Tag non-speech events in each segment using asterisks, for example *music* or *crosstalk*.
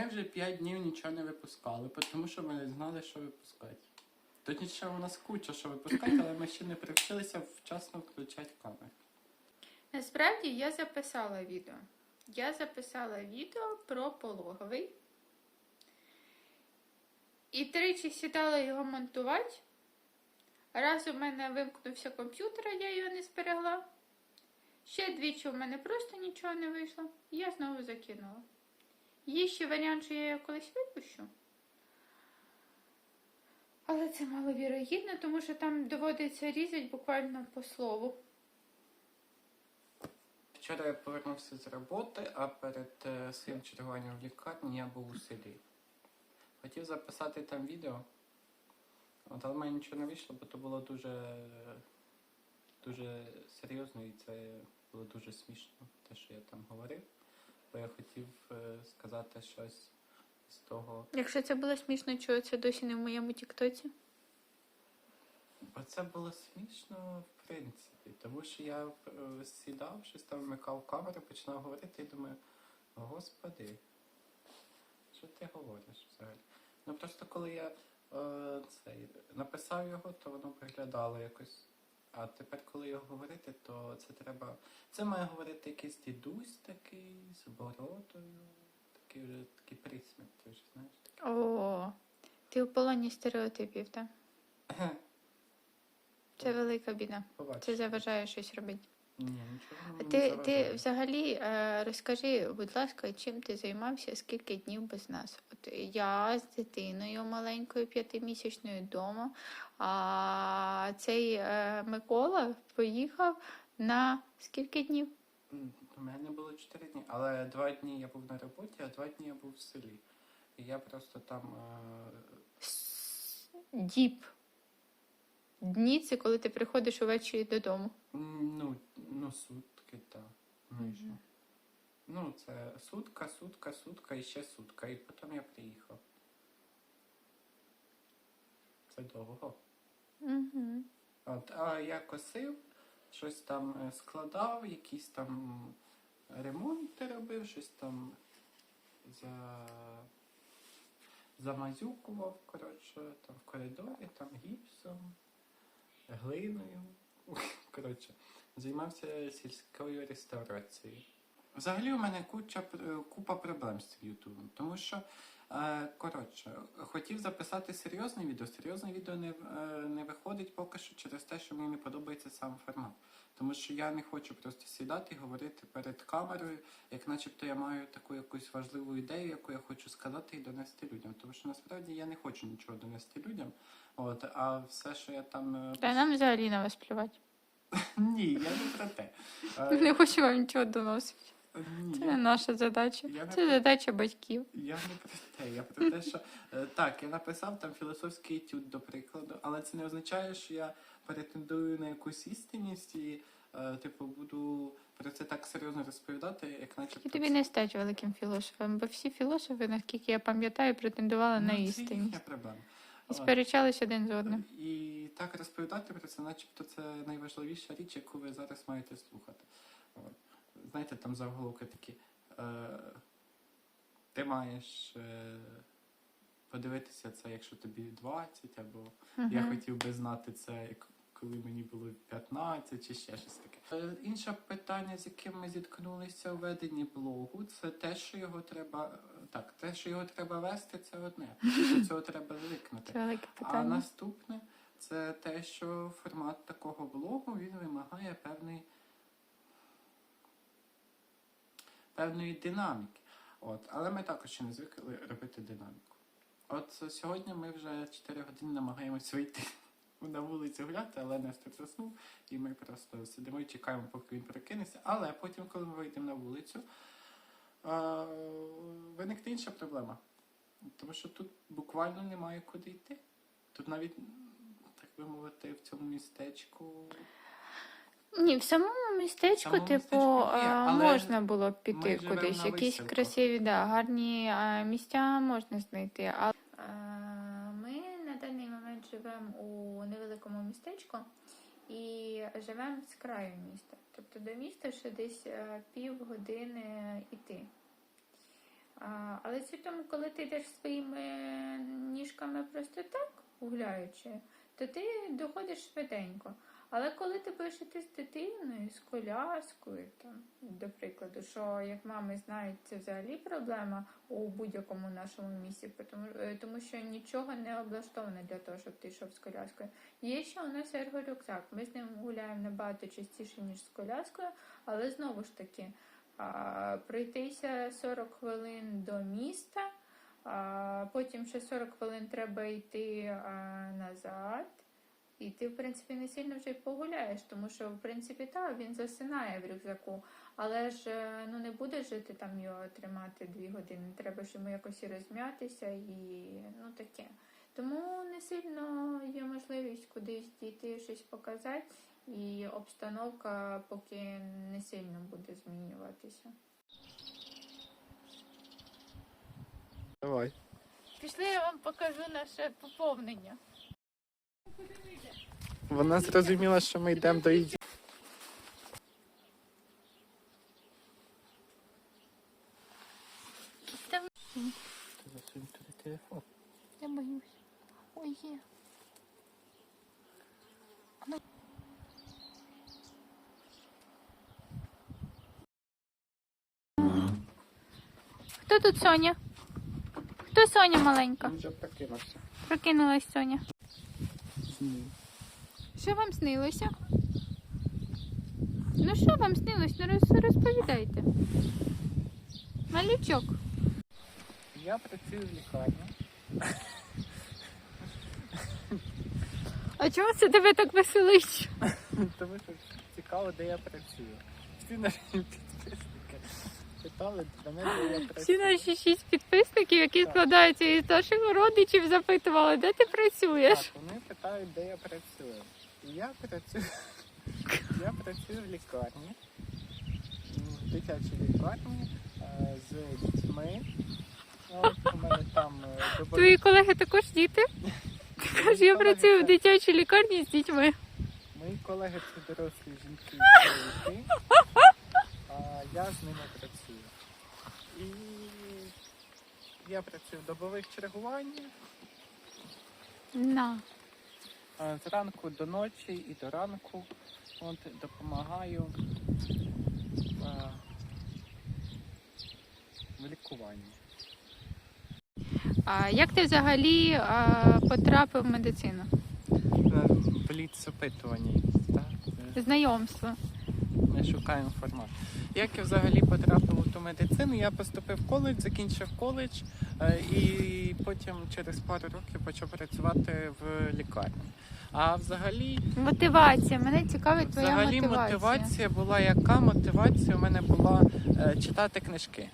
Ми вже 5 днів нічого не випускали, тому що ми не знали, що випускати. Точніше, у нас куча що випускати, але ми ще не привчилися вчасно включати камеру. Насправді я записала відео. Я записала відео про пологовий. І тричі сідала його монтувати. Раз у мене вимкнувся комп'ютер, я його не зберегла. Ще двічі у мене просто нічого не вийшло. І я знову закинула. Є ще варіант, що я його колись випущу. Але це маловірогідно, тому що там доводиться різати буквально по слову. Вчора я повернувся з роботи, а перед е, своїм чергуванням в лікарні я був у селі. Хотів записати там відео, от, але в мене нічого не вийшло, бо то було дуже, дуже серйозно і це було дуже смішно, те, що я там говорив. Бо я хотів е, сказати щось з того. Якщо це було смішно, чого це досі не в моєму тіктоці? Бо це було смішно, в принципі, тому що я е, сідав, щось там вмикав камеру, починав говорити і думаю, господи, що ти говориш взагалі? Ну просто коли я е, цей, написав його, то воно виглядало якось. А тепер, коли його говорити, то це треба. Це має говорити якийсь дідусь такий, з бородою, такий вже такий ти вже знаєш. Такий. О, ти у полоні стереотипів, так? Це велика біда. Побачиш. Це заважає щось робити. Ні, нічого не Ти, ти взагалі е, розкажи, будь ласка, чим ти займався, скільки днів без нас? От я з дитиною маленькою п'ятимісячною вдома, а цей е, Микола поїхав на скільки днів? У мене було 4 дні, але два дні я був на роботі, а два дні я був в селі. І я просто там. Е... Діб. Дні це коли ти приходиш увечері додому. Ну, ну, сутки, так. І що? ну, це сутка, сутка, сутка і ще сутка. І потім я приїхав. Це довго. Угу. От, а я косив, щось там е, складав, якісь там ремонти робив, щось там за... замазюкував, коротше, там в коридорі, там гіпсом, глиною. *laughs* Коротше, займався сільською реставрацією. Взагалі у мене куча, купа проблем з ютубом, тому що Е, Коротше, хотів записати серйозне відео. Серйозне відео не, е, не виходить поки що через те, що мені не подобається сам формат. Тому що я не хочу просто сідати і говорити перед камерою, як начебто я маю таку якусь важливу ідею, яку я хочу сказати і донести людям. Тому що насправді я не хочу нічого донести людям. От, а все, що я там. е, Та нам взагалі на вас плювати. *laughs* Ні, я не про те. *laughs* Не хочу вам нічого доносити. Ні, Це я- не наша задача. Я не Це про- задача батьків. Я не про *laughs* те, я про те, що е, так, я написав там філософський етюд, до прикладу, але це не означає, що я претендую на якусь істинність і, е, типу, буду про це так серйозно розповідати, як начебто. І тобі це- не стать великим філософом, бо всі філософи, наскільки я пам'ятаю, претендували на Ну, це істинність. їхня проблема. І От. сперечались один з одним. І так розповідати про це, начебто, це найважливіша річ, яку ви зараз маєте слухати. От. Знаєте, там заголовки такі. Е, ти маєш е, подивитися це, якщо тобі 20, або я хотів би знати це, коли мені було 15 чи ще щось таке. Е, інше питання, з яким ми зіткнулися у веденні блогу, це те, що його треба. Так, те, що його треба вести, це одне. До цього треба звикнути. А наступне це те, що формат такого блогу він вимагає певної, певної динаміки. От, але ми також ще не звикли робити динаміку. От е, сьогодні ми вже 4 години намагаємось вийти *laughs* на вулицю гуляти, але Нестор заснув, і ми просто сидимо і чекаємо, поки він прокинеться. Але потім, коли ми вийдемо на вулицю, е, виникне інша проблема. Тому що тут буквально немає куди йти. Тут навіть, так би мовити, в цьому містечку. Ні, в самому містечку, самому типу, містечку є, а, але можна було б ми піти живемо кудись. на Якісь красиві, да, гарні а, місця можна знайти. А... Ми на даний момент живемо у невеликому містечку і живемо з краю міста. Тобто до міста ще десь е, півгодини йти. А, але суть тому, коли ти йдеш своїми ніжками просто так, гуляючи, то ти доходиш швиденько. Але коли ти будеш йти з дитиною, з коляскою, там, до прикладу, що як мами знають, це взагалі проблема у будь-якому нашому місці, тому, е, тому що нічого не облаштоване для того, щоб ти йшов з коляскою. Є ще у нас ергорюкзак. Ми з ним гуляємо набагато частіше, ніж з коляскою, але знову ж таки, а, пройтися 40 хвилин до міста, а, потім ще 40 хвилин треба йти а, назад. І ти, в принципі, не сильно вже й погуляєш, тому що, в принципі, так, він засинає в рюкзаку, але ж е, ну, не буде жити там його тримати дві години. Треба ж йому якось і розм'ятися і ну таке. Тому не сильно є можливість кудись дійти, щось показати, і обстановка поки не сильно буде змінюватися. Давай. Пішли, я вам покажу наше поповнення. Вона зрозуміла, що ми йдемо до її. Засунь туди телефон. я боюсь. Ой, є. Хто тут Соня? Хто Соня маленька? Вже прокинувся. Прокинулась Соня. Ні. Що вам снилося? Ну що вам снилось? Ну розповідайте. Малючок. Я працюю в лікарні. А чому це тебе так веселить? Тому що цікаво, де я працюю. Всі наші підписники питали до мене, де я працюю. Всі наші шість підписників, які Так. складаються із наших родичів, запитували, де ти працюєш. Так, питають, де я працюю. Я працюю. Я працюю в лікарні, в дитячій лікарні е, з дітьми. От у мене там е, добові Твої колеги також діти. *laughs* Ти кажеш, я працюю в дитячій лікарні з дітьми. Мої колеги це дорослі жінки і чоловіки, а я з ними працюю. І я працюю в добових чергуваннях На. Е, зранку до ночі і до ранку. От допомагаю е, в лікуванні. А як ти взагалі а, потрапив в медицину? Е. Так? Е, Знайомство. Ми шукаємо формат. Як я взагалі потрапив у ту медицину? Я поступив в коледж, закінчив коледж е, і потім через пару років почав працювати в лікарні. А взагалі, Мотивація. Мене цікавить твоя взагалі мотивація. мотивація була яка? Мотивація у мене була е, читати книжки.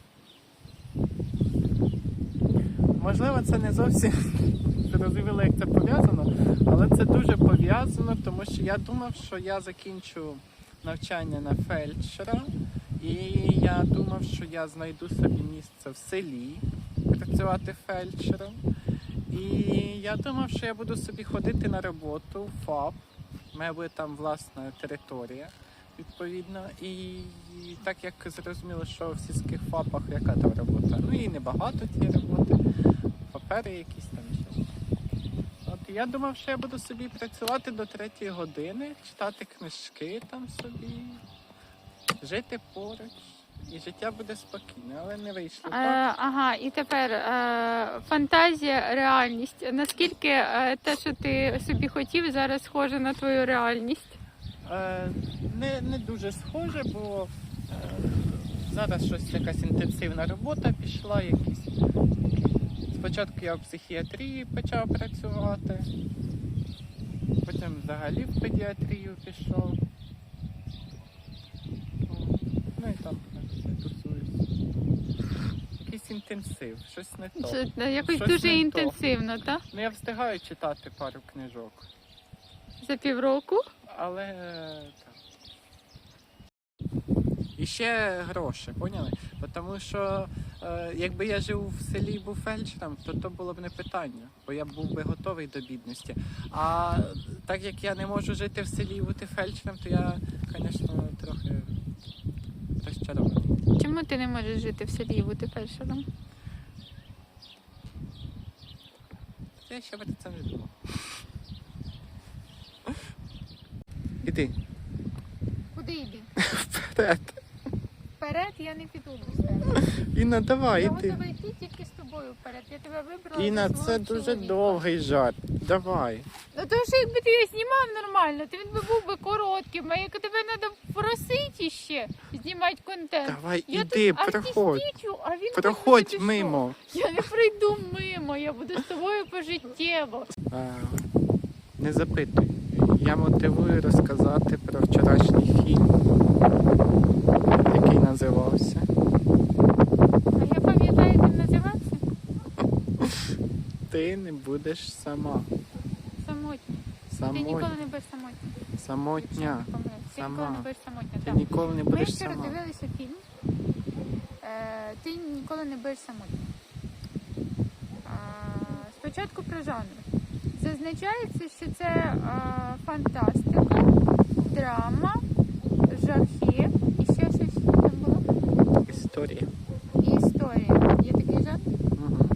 Можливо, це не зовсім *laughs* зрозуміло, як це пов'язано, але це дуже пов'язано, тому що я думав, що я закінчу навчання на фельдшера, і я думав, що я знайду собі місце в селі працювати фельдшером. І я думав, що я буду собі ходити на роботу в ФАП. У мене буде там власна територія, відповідно. І так як зрозуміло, що в сільських ФАПах яка там робота? Ну і небагато тієї роботи, папери якісь там. От я думав, що я буду собі працювати до третьої години, читати книжки там собі, жити поруч. І життя буде спокійне, але не вийшло Е, так. ага, і тепер е, фантазія, реальність. Наскільки е, те, що ти собі хотів, зараз схоже на твою реальність? Е, не, не дуже схоже, бо е, зараз щось якась інтенсивна робота пішла. Якісь. Спочатку я в психіатрії почав працювати, потім взагалі в педіатрію пішов. Ну і там. Якийсь інтенсив, щось не то. Це е, якось Щось дуже не то. інтенсивно, так? Ну я встигаю читати пару книжок. За півроку. Але е, так. І ще гроші, поняли? Бо Тому що е, якби я жив в селі і був фельдшером, то то було б не питання, бо я був би готовий до бідності. А так як я не можу жити в селі і бути фельдшером, то я, звісно, трохи розчарований. Чому ти не можеш жити в селі і бути фельдшером? Я ще про це не думав. Іди. Куди йди? *laughs* Вперед. Вперед я не піду. Інна, давай, Я готова йти я тебе вибрала. Це дуже довгий жарт. Давай. Ну то що якби ти його знімав нормально, то він би був би коротким, а як тебе треба просити ще знімати контент. Давай, я іди, тут проходь. артистичу, а він Проходь пішов. мимо. Я не прийду мимо, я буду з тобою пожиттєво. Не запитуй. Я мотивую розказати про вчорашній фільм, який називався. А я пам'ятаю, як він називався? Ти не будеш сама. Самотня. Ти ніколи не будеш самотня. Самотня. Ти ніколи не будеш самотня. Ти ніколи не Ми будеш вчора сама. дивилися фільм. Е, ти ніколи не будеш самотня. А, спочатку про жанр. Зазначається, що це а, фантастика, драма, жахи і ще щось там було. Історія. І історія. Є такий жанр? Угу.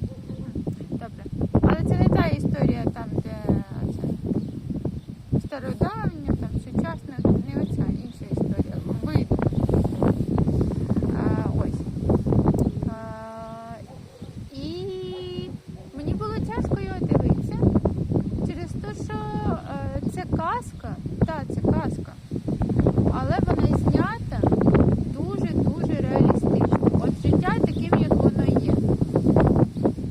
Добре. Але це не та історія там, де це стародавня, там сучасна, не оця інша історія. Видно. А, ось. А, і мені було тяжко його дивитися через те, що е, це казка, так, це казка. Але вона знята дуже-дуже реалістично. От життя таким, як воно є.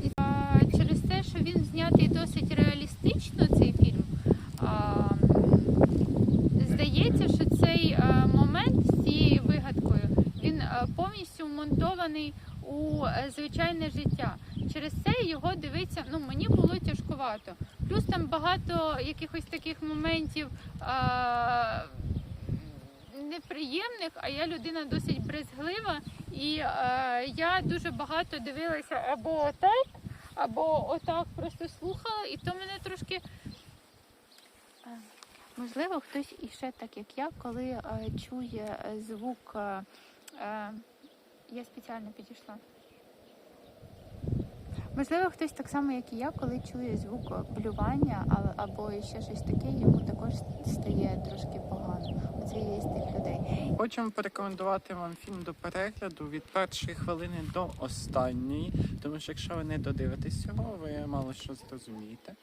І, а, через те, що він знятий досить реалістично, цей фільм, а, здається, що цей а, момент з цією вигадкою він а, вмонтований у е, звичайне життя. Через це його дивитися ну, мені було тяжкувато. Плюс там багато якихось таких моментів. А, Неприємних, а я людина досить брезглива, і е, я дуже багато дивилася або отак, або отак просто слухала, і то мене трошки. Е, Можливо, хтось іще так, як я, коли е, чує звук. Е, я спеціально підійшла. Можливо, хтось так само, як і я, коли чує звук блювання або ще щось таке, йому також стає трошки погано. Оце є з тих людей. Хочемо порекомендувати вам фільм до перегляду від першої хвилини до останньої, тому що якщо ви не додивитесь цього, ви мало що зрозумієте.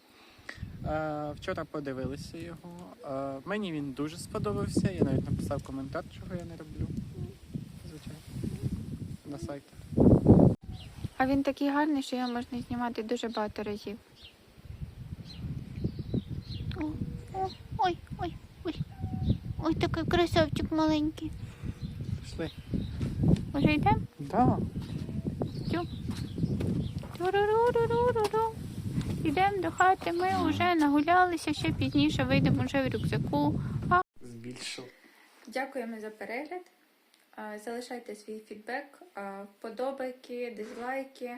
Е, вчора подивилися його. Е, мені він дуже сподобався. Я навіть написав коментар, чого я не роблю. На сайтах. А він такий гарний, що його можна знімати дуже багато разів. О, о, ой, ой, ой. Ой, такий красавчик маленький. Пішли. Уже йдемо? Да. Туруруруруру. Йдемо до хати, ми вже нагулялися, ще пізніше вийдемо вже в рюкзаку. Збільшив. Дякуємо за перегляд. А, Залишайте свій фідбек, а, вподобайки, дизлайки.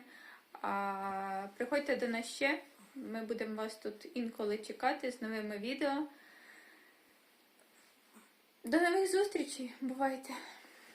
Приходьте до нас ще. Ми будемо вас тут інколи чекати з новими відео. До нових зустрічей. Бувайте!